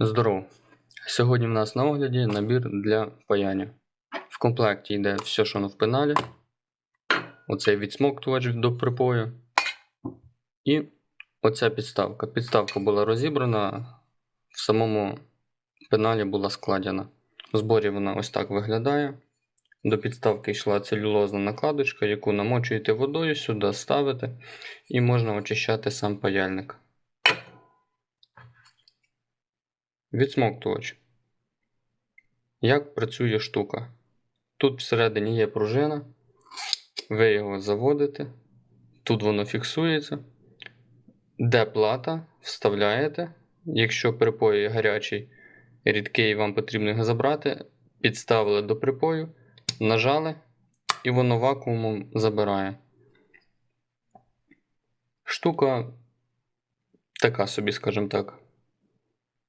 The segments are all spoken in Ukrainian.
Здорово! Сьогодні в нас на огляді набір для паяння. В комплекті йде все, що воно в пеналі. Оцей відсмоктувач до припою. І оця підставка. Підставка була розібрана, в самому пеналі була складена. В зборі вона ось так виглядає. До підставки йшла целюлозна накладочка, яку намочуєте водою, сюди ставите і можна очищати сам паяльник. Відсмоктувач. Як працює штука? Тут всередині є пружина, ви його заводите, тут воно фіксується. Де плата, вставляєте. Якщо припой гарячий, рідкий, вам потрібно його забрати, підставили до припою, нажали, і воно вакуумом забирає. Штука така собі, скажімо так.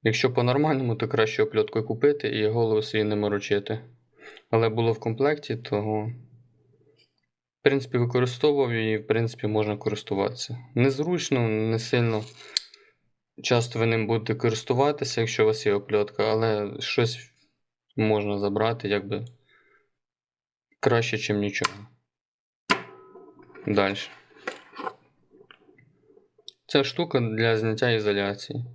Якщо по-нормальному, то краще опльоткою купити і голову собі не морочити. Але було в комплекті, то в принципі використовував і в принципі можна користуватися. Незручно, не сильно часто ви ним будете користуватися, якщо у вас є опльотка, але щось можна забрати, якби краще, ніж нічого. Далі. Ця штука для зняття ізоляції.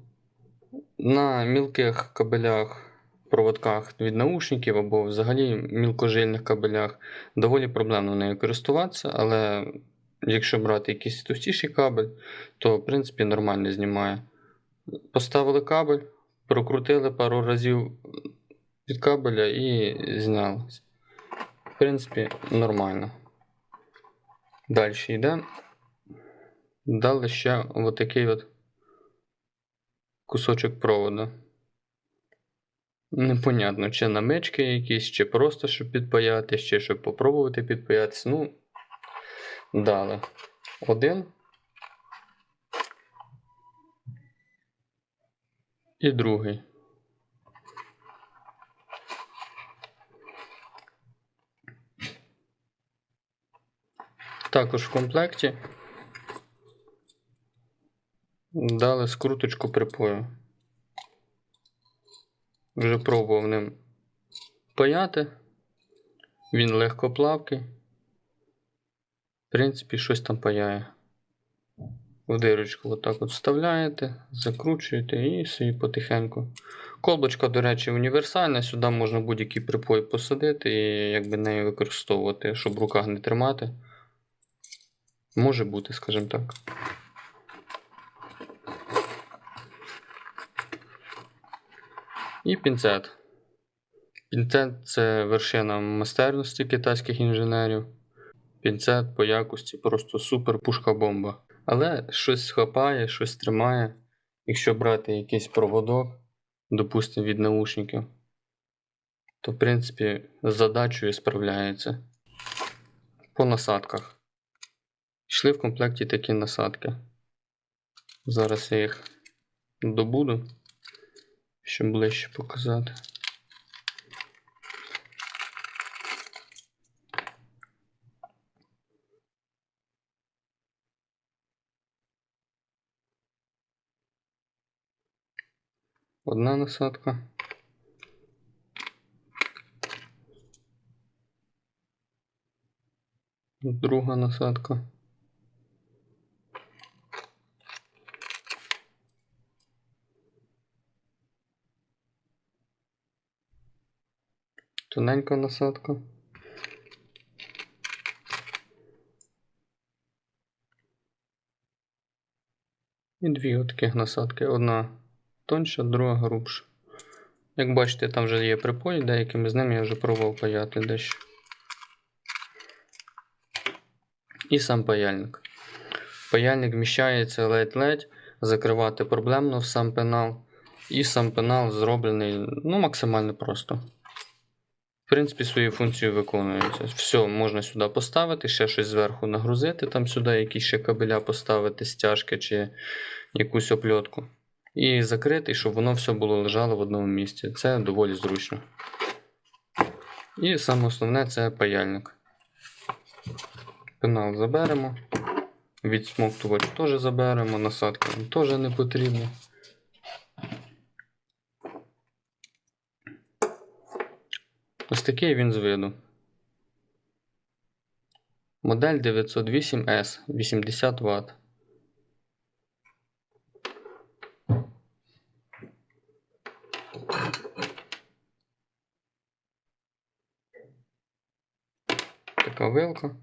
На мілких кабелях, проводках від наушників або взагалі мілкожильних кабелях доволі проблемно нею користуватися, але якщо брати якийсь товстіший кабель, то в принципі нормально знімає. Поставили кабель, прокрутили пару разів від кабеля і зняли. В принципі, нормально. Далі йде. Дали ще отакий от кусочок проводу. Непонятно, чи намички якісь, чи просто щоб підпаяти, чи щоб попробувати підпаятися. Ну, дали. Один. І другий. Також в комплекті дали скруточку припою. Вже пробував ним паяти. Він легкоплавкий. В принципі, щось там паяє. В дирочку отак от вставляєте, закручуєте і собі потихеньку. Колбочка, до речі, універсальна. Сюди можна будь-який припой посадити і якби нею використовувати, щоб в руках не тримати. Може бути, скажімо так. І пінцет. Пінцет це вершина майстерності китайських інженерів. Пінцет по якості просто супер пушка-бомба. Але щось схапає, щось тримає. Якщо брати якийсь проводок, допустимо, від наушників, то в принципі з задачею справляється. По насадках. Йшли в комплекті такі насадки. Зараз я їх добуду щоб ближче показати. Одна насадка. Друга насадка. Тоненька насадка. І дві таких насадки. Одна тонша, друга грубша. Як бачите, там вже є припої, деякими з ними я вже пробував паяти дещо. І сам паяльник. Паяльник вміщається ледь-ледь, закривати проблемно в сам пенал. І сам пенал зроблений ну, максимально просто. Принципі, свою функцію виконується. Все, можна сюди поставити, ще щось зверху нагрузити, там сюди якісь ще кабеля поставити, стяжки чи якусь опльотку. І закрити, щоб воно все було лежало в одному місці. Це доволі зручно. І саме основне це паяльник. Пенал заберемо. Відсмоктувач теж заберемо, насадка нам теж не потрібна. Ось такий він з виду. Модель 908S 80 Вт. Така вилка.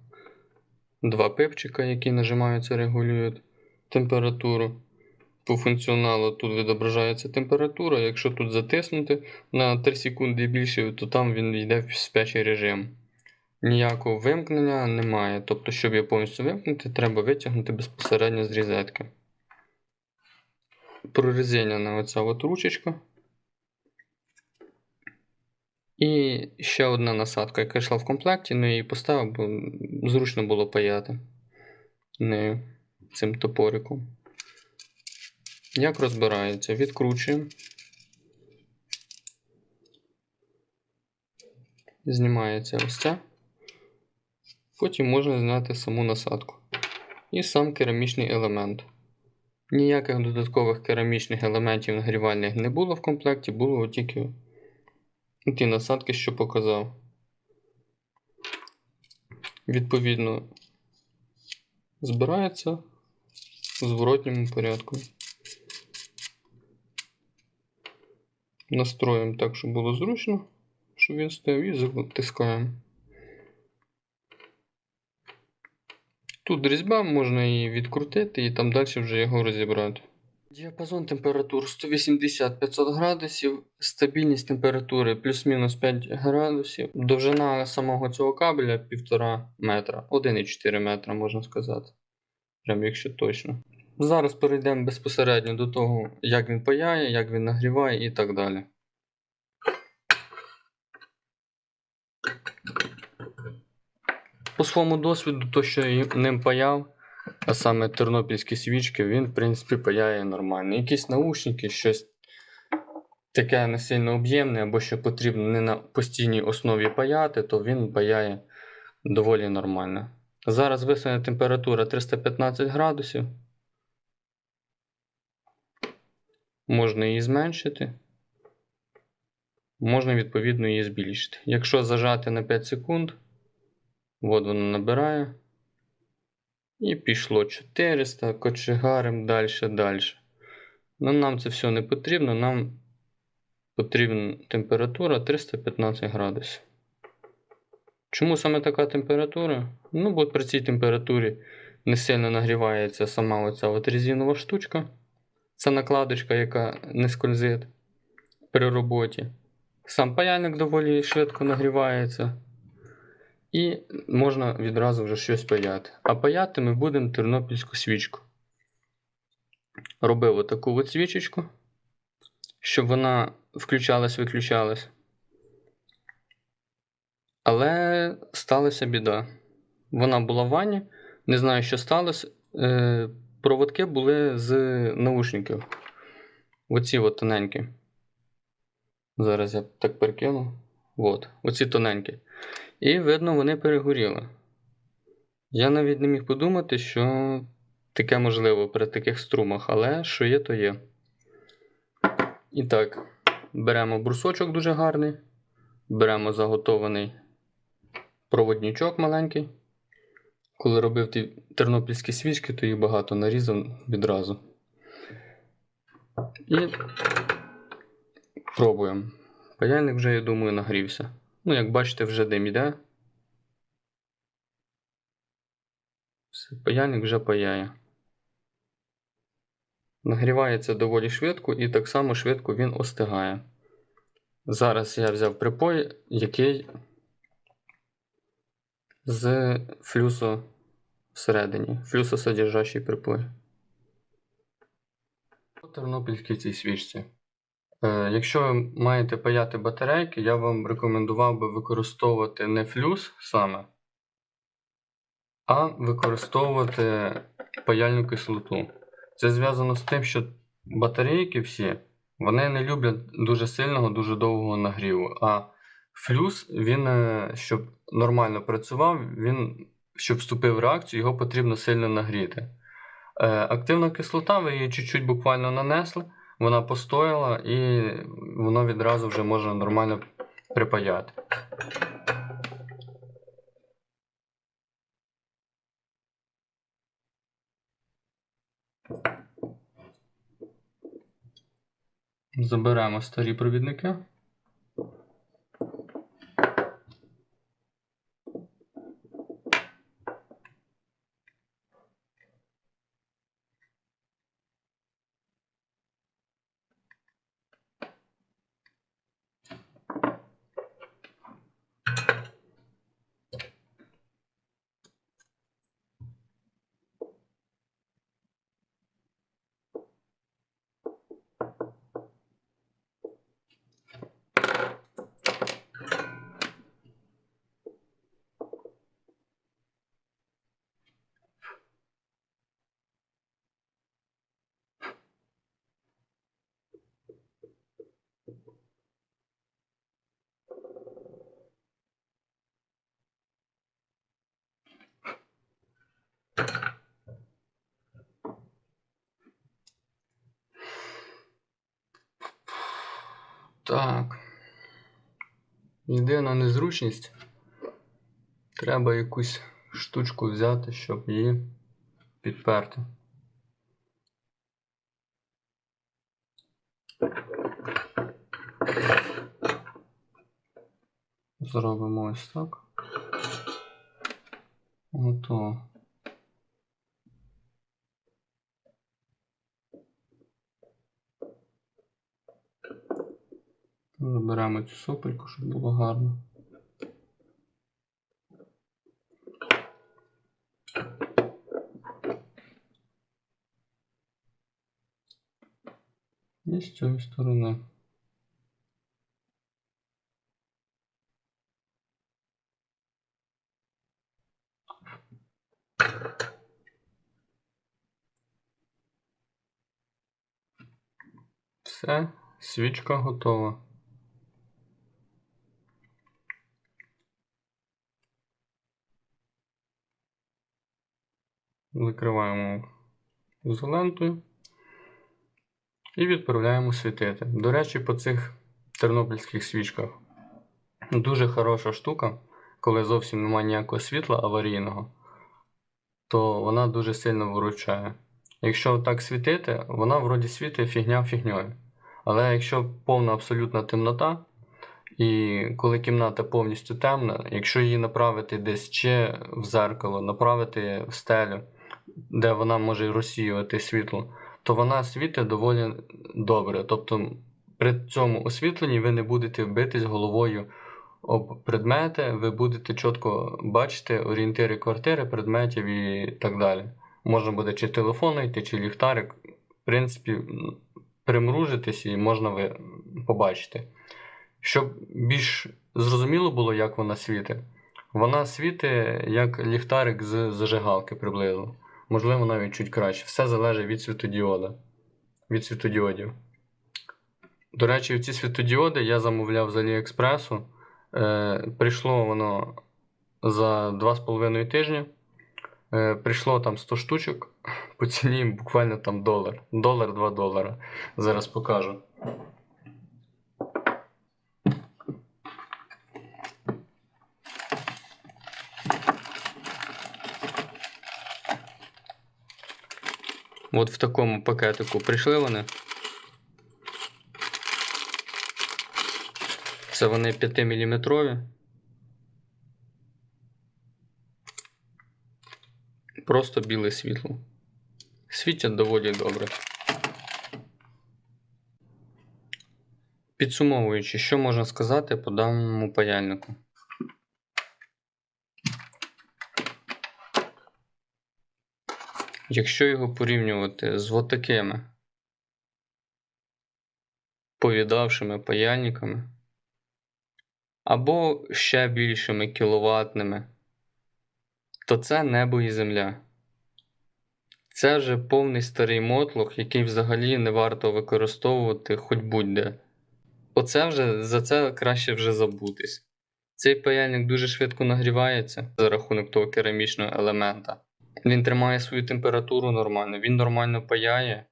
Два пипчика, які нажимаються, регулюють температуру. По функціоналу тут відображається температура. Якщо тут затиснути на 3 секунди і більше, то там він йде в спячий режим. Ніякого вимкнення немає. Тобто, щоб його повністю вимкнути, треба витягнути безпосередньо з розетки. Прорезинена оця от ручечка. І ще одна насадка, яка йшла в комплекті, ну її поставив, бо зручно було паяти нею цим топориком. Як розбирається? Відкручуємо. Знімається ось це. Потім можна зняти саму насадку. І сам керамічний елемент. Ніяких додаткових керамічних елементів нагрівальних не було в комплекті, було тільки ті насадки, що показав. Відповідно, збирається в зворотньому порядку. Настроїмо так, щоб було зручно, щоб він стояв і затискаємо. Тут різьба, можна її відкрутити і там далі вже його розібрати. Діапазон температур 180-500 градусів, стабільність температури плюс-мінус 5 градусів, довжина самого цього кабеля 1,5 метра, 1,4 метра можна сказати. Прям якщо точно. Зараз перейдемо безпосередньо до того, як він паяє, як він нагріває і так далі. По своєму досвіду, то, що ним паяв, а саме тернопільські свічки, він, в принципі, паяє нормально. Якісь наушники, щось таке не сильно об'ємне, або що потрібно не на постійній основі паяти, то він паяє доволі нормально. Зараз висуне температура 315 градусів. Можна її зменшити. Можна, відповідно, її збільшити. Якщо зажати на 5 секунд, от воно набирає. І пішло 400, кочегарим далі, далі. Ну, нам це все не потрібно, нам потрібна температура 315 градусів. Чому саме така температура? Ну, бо при цій температурі не сильно нагрівається сама оця от резинова штучка. Це накладочка, яка не скользить при роботі. Сам паяльник доволі швидко нагрівається. І можна відразу вже щось паяти. А паяти ми будемо тернопільську свічку. Робив отаку от свічечку, щоб вона включалась-виключалась. Але сталася біда. Вона була в ванні, не знаю, що сталося. Проводки були з наушників. Оці от тоненькі. Зараз я так перекину. От, оці тоненькі. І видно, вони перегоріли. Я навіть не міг подумати, що таке можливо при таких струмах, але що є, то є. І так, беремо брусочок дуже гарний, беремо заготований проводничок маленький. Коли робив ті тернопільські свічки, то їх багато нарізав відразу. І пробуємо. Паяльник вже, я думаю, нагрівся. Ну, як бачите, вже дим іде. Все, Паяльник вже паяє. Нагрівається доволі швидко і так само швидко він остигає. Зараз я взяв припой, який з флюсо всередині. Флюсосодержащий припой. По тернопільській цій свічці. Е, Якщо ви маєте паяти батарейки, я вам рекомендував би використовувати не флюс саме, а використовувати паяльну кислоту. Це зв'язано з тим, що батарейки всі вони не люблять дуже сильного, дуже довгого нагріву. А флюс, він, е, щоб нормально працював, він, щоб вступив в реакцію, його потрібно сильно нагріти. Е, Активна кислота, ви її чуть-чуть буквально нанесли, вона постояла і воно відразу вже може нормально припаяти. Заберемо старі провідники. Так. Єдина незручність. Треба якусь штучку взяти, щоб її підперти. Зробимо ось так. Готово. Заберемо цю сопельку, щоб було гарно. І з цієї сторони. Все, свічка готова. Закриваємо ізолентою і відправляємо світити. До речі, по цих тернопільських свічках дуже хороша штука, коли зовсім немає ніякого світла аварійного, то вона дуже сильно виручає. Якщо так світити, вона вроді світить фігня фігньою. Але якщо повна абсолютна темнота, і коли кімната повністю темна, якщо її направити десь чи в зеркало, направити в стелю, де вона може розсіювати світло, то вона світить доволі добре. Тобто при цьому освітленні ви не будете битись головою об предмети, ви будете чітко бачити орієнтири квартири, предметів і так далі. Можна буде чи телефон знайти, чи ліхтарик. В принципі, примружитись і можна ви побачити. Щоб більш зрозуміло було, як вона світить, вона світить як ліхтарик з зажигалки приблизно. Можливо, навіть чуть краще. Все залежить від світодіода. Від світодіодів. До речі, ці світодіоди я замовляв з Аліекспресу. Е, прийшло воно за 2,5 тижні. Е, прийшло там 100 штучок по ціні буквально там долар. Долар, 2 долара. Зараз покажу. От в такому пакетику прийшли вони. Це вони 5-мм. Просто біле світло. Світять доволі добре. Підсумовуючи, що можна сказати по даному паяльнику? Якщо його порівнювати з отакими повідавшими паяльниками або ще більшими кіловатними, то це небо і земля. Це вже повний старий мотлох, який взагалі не варто використовувати хоч будь-де. Оце вже за це краще вже забутись. Цей паяльник дуже швидко нагрівається за рахунок того керамічного елемента. Він тримає свою температуру нормально, він нормально паяє.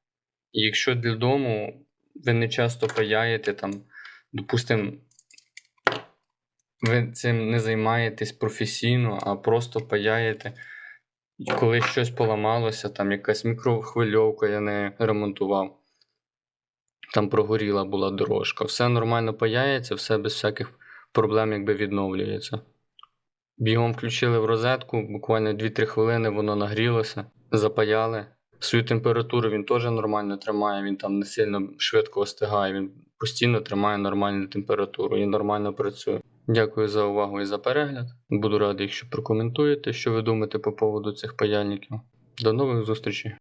І якщо для дому ви не часто паяєте, там, допустимо, ви цим не займаєтесь професійно, а просто паяєте. Коли щось поламалося, там якась мікрохвильовка, я не ремонтував. Там прогоріла була дорожка. Все нормально паяється, все без всяких проблем якби відновлюється. Бігом включили в розетку, буквально 2-3 хвилини воно нагрілося, запаяли. Свою температуру він теж нормально тримає, він там не сильно швидко остигає, він постійно тримає нормальну температуру і нормально працює. Дякую за увагу і за перегляд. Буду радий, якщо прокоментуєте, що ви думаєте по поводу цих паяльників. До нових зустрічей!